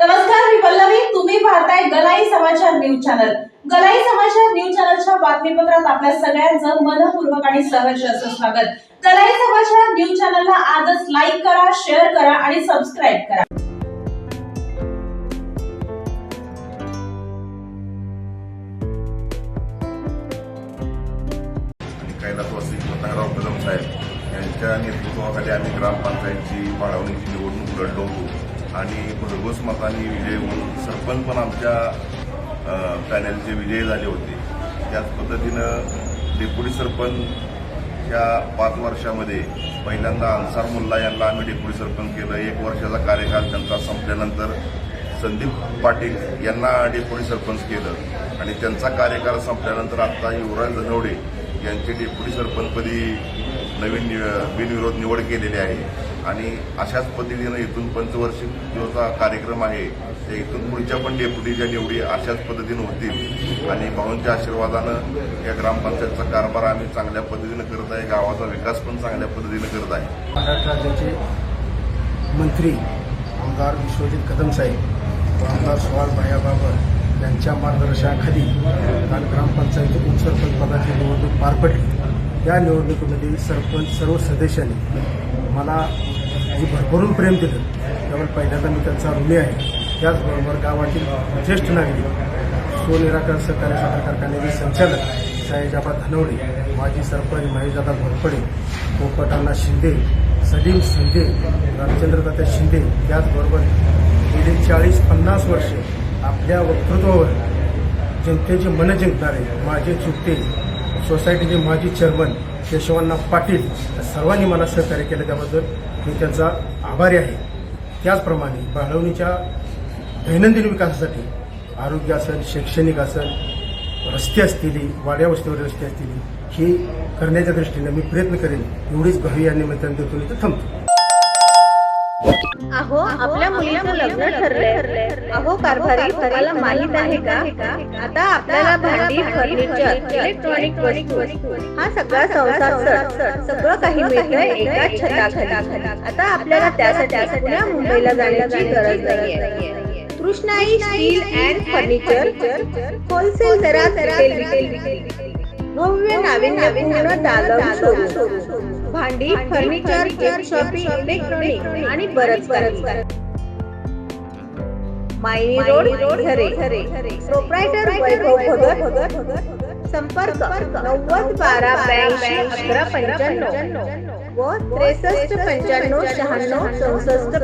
नमस्कार मी पल्लवी. तुम्ही पाहताय गलाई समाचार न्यूज चॅनल. गलाई समाचार न्यूज चॅनलच्या बातमीपत्रात आपल्या सगळ्यांचं मनपूर्वक आणि सहर्ष असं स्वागत. गलाई समाचार न्यूज चॅनलला आजच लाईक करा शेअर करा आणि सबस्क्राईब करा. कैलासवासी रत्नाकरराव कदम साहेब यांच्या नेतृत्वाखाली आम्ही ग्रामपंचायतची बाळवणीची निवडणूक लढलो होतो. आणि भरघोस मतांनी विजय होऊन सरपंच पण आमच्या अ, पॅनलचे विजयी झाले होते. त्याच पद्धतीनं डेप्युटी सरपंच या पाच वर्षामध्ये पहिल्यांदा अन्सार मुल्ला यांना आम्ही डेप्युटी सरपंच केलं. एक वर्षाचा कार्यकाल त्यांचा संपल्यानंतर संदीप पाटील यांना डेप्युटी सरपंच केलं आणि त्यांचा कार्यकाळ संपल्यानंतर आता युवराज धनवडे यांची डेप्युटी सरपंचपदी नवीन नि- बिनविरोध निवड केलेली आहे. आणि अशाच पद्धतीनं इथून पंचवार्षिक जो कार्यक्रम आहे त्या इथून पुढच्या पण डेप्युटीच्या निवडी अशाच पद्धतीनं होतील. आणि भाऊंच्या आशीर्वादानं या ग्रामपंचायतचा कारभार आम्ही चांगल्या पद्धतीनं करत आहे. गावाचा विकास पण चांगल्या पद्धतीनं करत आहे. महाराष्ट्र राज्याचे मंत्री आमदार विश्वजित कदम साहेब आमदार सुहास भाया बाबर यांच्या मार्गदर्शनाखाली काल ग्रामपंचायत उपसरपंच पदाची निवडणूक पार पडली. त्या निवडणुकीमध्ये सरपंच सर्व सदस्यांनी मला जी भरभरून प्रेम दिलं त्यामुळे पहिल्यांदा मी त्यांचा ऋणी आहे. त्याचबरोबर गावातील ज्येष्ठ नागरिक सोनिराकर सहकारी साखर कारखान्याचे संचालक साईजाबा धनवडे माजी सरपंच महेशदादा घोरपडे पोपटांना शिंदे सलीम शिंदे रामचंद्रदात्या शिंदे त्याचबरोबर गेली चाळीस पन्नास वर्ष आपल्या वक्तृत्वावर जनतेचे मन जिंकणारे माझे चुकते सोसायटीचे माजी चेअरमन केशवांना पाटील सर्वांनी मला सहकार्य केलं. त्याबद्दल मी त्यांचा आभारी आहे. त्याचप्रमाणे बाळवणीच्या दैनंदिन विकासासाठी आरोग्य असेल शैक्षणिक असेल रस्ते असतील वाड्या वस्तीवर रस्ते असतील हे करण्याच्या दृष्टीनं मी प्रयत्न करेन. एवढीच ग्वाही या निमित्ताने देतो इथं थांबतो. अहो आपल्या मुलीचं लग्न ठरलंय. अहो कारभारी तुम्हाला माहीत आहे का? आता आपल्याला भांडी फर्निचर इलेक्ट्रॉनिक वस्तू. हा सगळा संसार सट सगळं काही मिळतंय एकाच छताखाली. आता आपल्याला त्यासाठी पुण्या मुंबईला जाण्याची गरज नाहीये. Krishnai steel and furniture. Wholesale दरात रिटेल भव्य नाविन्यपूर्ण दालन शोरूम भांडी फर्निचर गिफ्ट शॉपिंग इलेक्ट्रॉनिक आणि बरंच बरंच मायनी रोड झरे प्रोप्रायटर वैभव भगत. संपर्क. नव्वद बारा ब्याऐंशी अकरा पंच्याण्णव. व त्रेसष्ट पंच्याण्णव शहाण्णव चौसष्ट